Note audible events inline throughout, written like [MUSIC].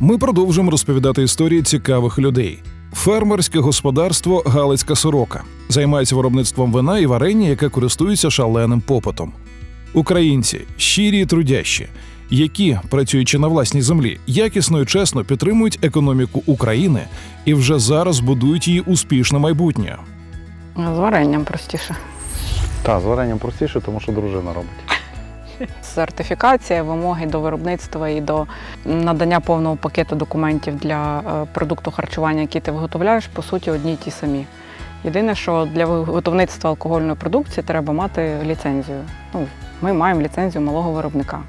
Ми продовжуємо розповідати історії цікавих людей. Фермерське господарство Галицька сорока займається виробництвом вина і варення, яке користується шаленим попитом. Українці щирі і трудящі, які, працюючи на власній землі, якісно і чесно підтримують економіку України і вже зараз будують її успішне майбутнє. З варенням простіше. Так, з варенням простіше, тому що дружина робить. Сертифікація, вимоги до виробництва і до надання повного пакету документів для е, продукту харчування, який ти виготовляєш, по суті, одні й ті самі. Єдине, що для виготовництва алкогольної продукції треба мати ліцензію. Ну, ми маємо ліцензію малого виробника.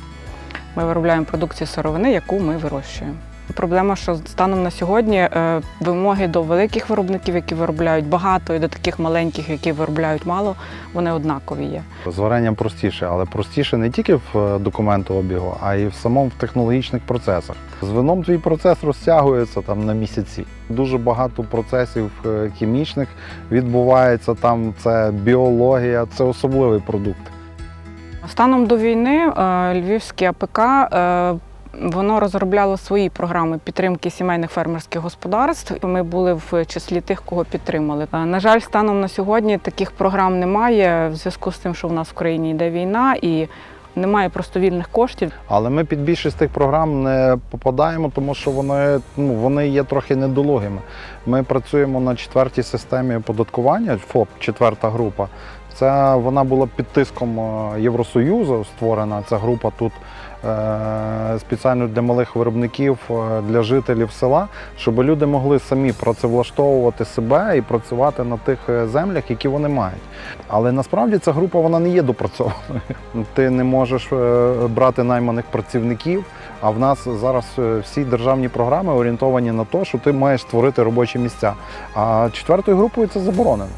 Ми виробляємо продукцію сировини, яку ми вирощуємо. Проблема, що станом на сьогодні е, вимоги до великих виробників, які виробляють багато, і до таких маленьких, які виробляють мало, вони однакові є. З варенням простіше, але простіше не тільки в е, документообігу, а й в самому в технологічних процесах. З вином твій процес розтягується там на місяці. Дуже багато процесів е, хімічних відбувається там. Це біологія, це особливий продукт. Станом до війни Львівське АПК воно розробляло свої програми підтримки сімейних фермерських господарств. Ми були в числі тих, кого підтримали. Е, На жаль, станом на сьогодні таких програм немає в зв'язку з тим, що в нас в країні йде війна і немає просто вільних коштів. Але ми під більшість тих програм не попадаємо, тому що вони, ну, вони є трохи недолугими. Ми працюємо на четвертій системі оподаткування, ФОП, четверта група. Це вона була під тиском е, Євросоюзу створена. Ця група тут е, спеціально для малих виробників, е, для жителів села, щоб люди могли самі працевлаштовувати себе і працювати на тих е, землях, які вони мають. Але насправді ця група вона не є допрацьованою. [LAUGHS] Ти не можеш брати найманих працівників. А в нас зараз всі державні програми орієнтовані на те, що ти маєш створити робочі місця. А четвертою групою це заборонено.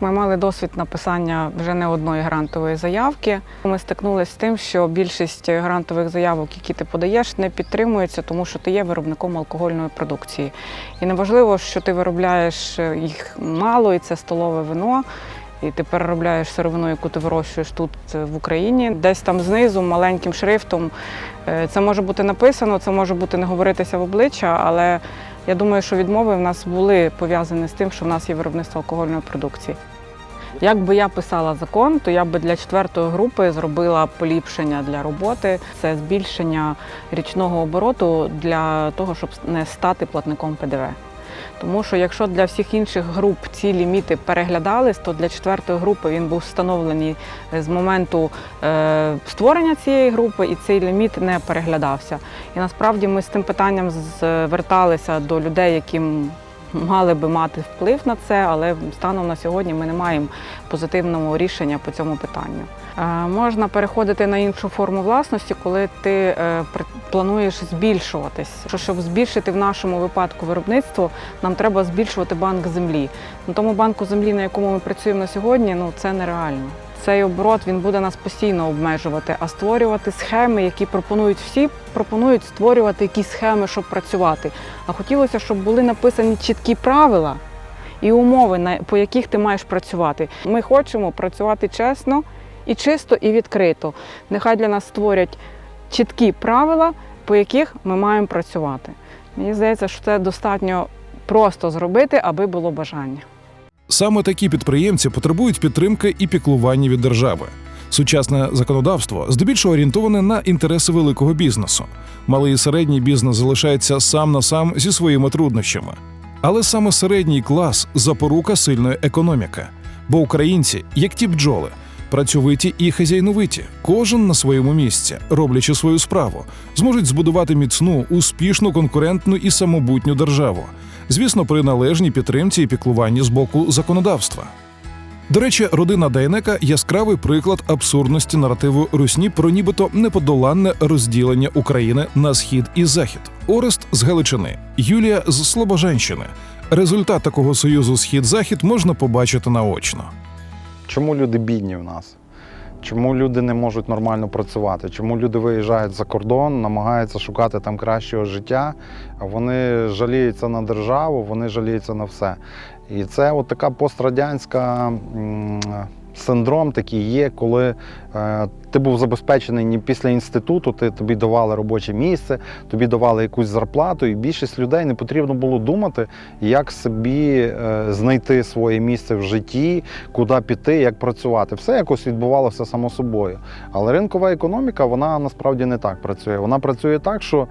Ми мали досвід написання вже не одної грантової заявки. Ми стикнулися з тим, що більшість грантових заявок, які ти подаєш, не підтримуються, тому що ти є виробником алкогольної продукції. І неважливо, що ти виробляєш їх мало, і це столове вино. І ти переробляєш сировину, яку ти вирощуєш тут е, в Україні, десь там знизу маленьким шрифтом. Е, Це може бути написано, це може бути не говоритися в обличчя, але я думаю, що відмови в нас були пов'язані з тим, що в нас є виробництво алкогольної продукції. Якби я писала закон, то я би для четвертої групи зробила поліпшення для роботи. Це збільшення річного обороту для того, щоб не стати платником ПДВ. Тому що якщо для всіх інших груп ці ліміти переглядались, то для четвертої групи він був встановлений з моменту е, створення цієї групи, і цей ліміт не переглядався. І насправді ми з тим питанням зверталися до людей, яким мали би мати вплив на це, але станом на сьогодні ми не маємо позитивного рішення по цьому питанню. Е, Можна переходити на іншу форму власності, коли ти е, плануєш збільшуватись. Щоб збільшити в нашому випадку виробництво, нам треба збільшувати банк землі. На тому банку землі, на якому ми працюємо на сьогодні, ну це нереально. Цей оборот він буде нас постійно обмежувати, а створювати схеми, які пропонують всі, пропонують створювати якісь схеми, щоб працювати. А хотілося, щоб були написані чіткі правила і умови, по яких ти маєш працювати. Ми хочемо працювати чесно і чисто, і відкрито. Нехай для нас створять чіткі правила, по яких ми маємо працювати. Мені здається, що це достатньо просто зробити, аби було бажання. Саме такі підприємці потребують підтримки і піклування від держави. Сучасне законодавство здебільшого орієнтоване на інтереси великого бізнесу. Малий і середній бізнес залишається сам на сам зі своїми труднощами. Але саме середній клас запорука сильної економіки. Бо українці, як ті бджоли, працьовиті і хазяйновиті, кожен на своєму місці, роблячи свою справу, зможуть збудувати міцну, успішну, конкурентну і самобутню державу. Звісно, при належній підтримці і піклуванні з боку законодавства. До речі, родина Дайнека яскравий приклад абсурдності наративу Русні про нібито неподоланне розділення України на схід і захід. Орест з Галичини, Юлія з Слобожанщини. Результат такого союзу схід-захід можна побачити наочно. Чому люди бідні в нас? Чому люди не можуть нормально працювати? Чому люди виїжджають за кордон, намагаються шукати там кращого життя? Вони жаліються на державу, вони жаліються на все. І це от така пострадянська синдром такий є, коли е, ти був забезпечений ні після інституту, ти, тобі давали робоче місце, тобі давали якусь зарплату, і більшість людей не потрібно було думати, як собі е, знайти своє місце в житті, куди піти, як працювати. Все якось відбувалося само собою. Але ринкова економіка, вона насправді не так працює. Вона працює так, що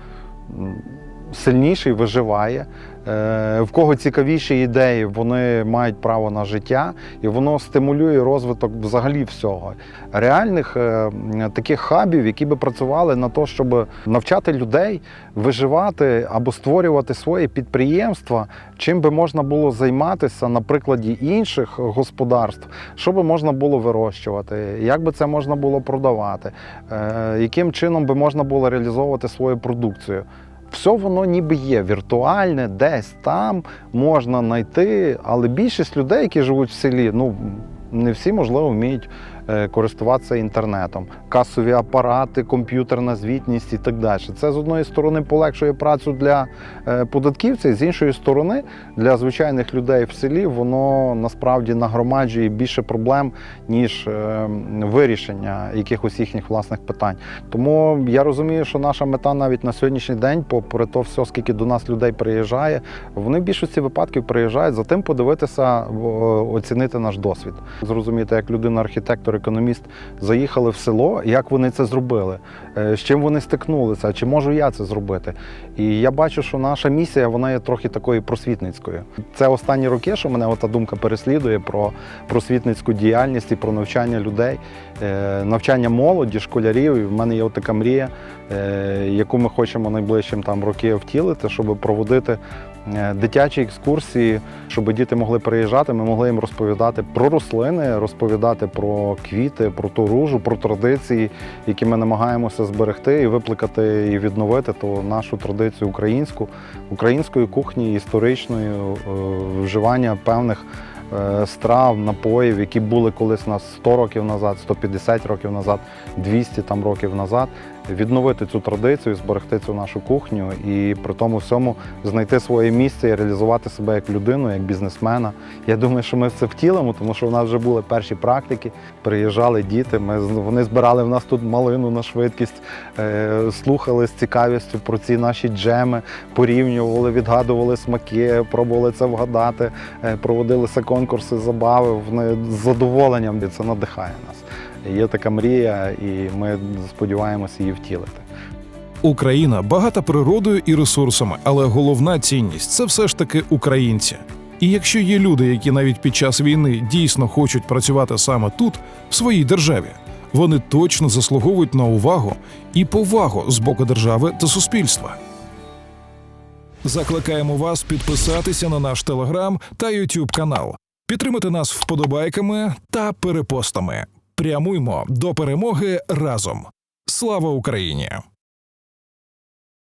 сильніший виживає. Е, В кого цікавіші ідеї, вони мають право на життя, і воно стимулює розвиток взагалі всього. Реальних е, таких хабів, які би працювали на те, щоб навчати людей виживати або створювати своє підприємства, чим би можна було займатися на прикладі інших господарств, що би можна було вирощувати, як би це можна було продавати, е, яким чином би можна було реалізовувати свою продукцію. Все воно ніби є віртуальне, десь там можна знайти, але більшість людей, які живуть в селі, ну не всі можливо вміють користуватися інтернетом. Касові апарати, комп'ютерна звітність і так далі. Це з одної сторони полегшує працю для е, податківців, з іншої сторони, для звичайних людей в селі воно насправді нагромаджує більше проблем, ніж е, вирішення якихось їхніх власних питань. Тому я розумію, що наша мета навіть на сьогоднішній день, попри то все, скільки до нас людей приїжджає, вони в більшості випадків приїжджають за тим подивитися, оцінити наш досвід. Зрозуміти, як людина, архітектор, економіст заїхали в село, як вони це зробили, е, з чим вони стикнулися, чи можу я це зробити. І я бачу, що наша місія вона є трохи такою просвітницькою. Це останні роки, що мене ота думка переслідує про просвітницьку діяльність і про навчання людей, е, навчання молоді, школярів. І в мене є така мрія, е, яку ми хочемо найближчим там роки втілити, щоб проводити. Е, Дитячі екскурсії, щоб діти могли приїжджати, ми могли їм розповідати про рослини, розповідати про квіти, про ту ружу, про традиції, які ми намагаємося зберегти і викликати і відновити ту нашу традицію українську, української кухні, історичної е, вживання певних е, страв, напоїв, які були колись у нас 100 років назад, 150 років назад, 200 там років назад. Відновити цю традицію, зберегти цю нашу кухню і при тому всьому знайти своє місце і реалізувати себе як людину, як бізнесмена. Я думаю, що ми це втілимо, тому що в нас вже були перші практики. Приїжджали діти. Ми вони збирали в нас тут малину на швидкість, е, слухали з цікавістю про ці наші джеми, порівнювали, відгадували смаки, пробували це вгадати, е, проводилися конкурси, забави. Вони з задоволенням це надихає нас. Є така мрія, і ми сподіваємося її втілити. Україна багата природою і ресурсами, але головна цінність це все ж таки українці. І якщо є люди, які навіть під час війни дійсно хочуть працювати саме тут, в своїй державі, вони точно заслуговують на увагу і повагу з боку держави та суспільства. Закликаємо вас підписатися на наш телеграм та Ютуб канал, підтримати нас вподобайками та перепостами. Прямуймо до перемоги разом. Слава Україні!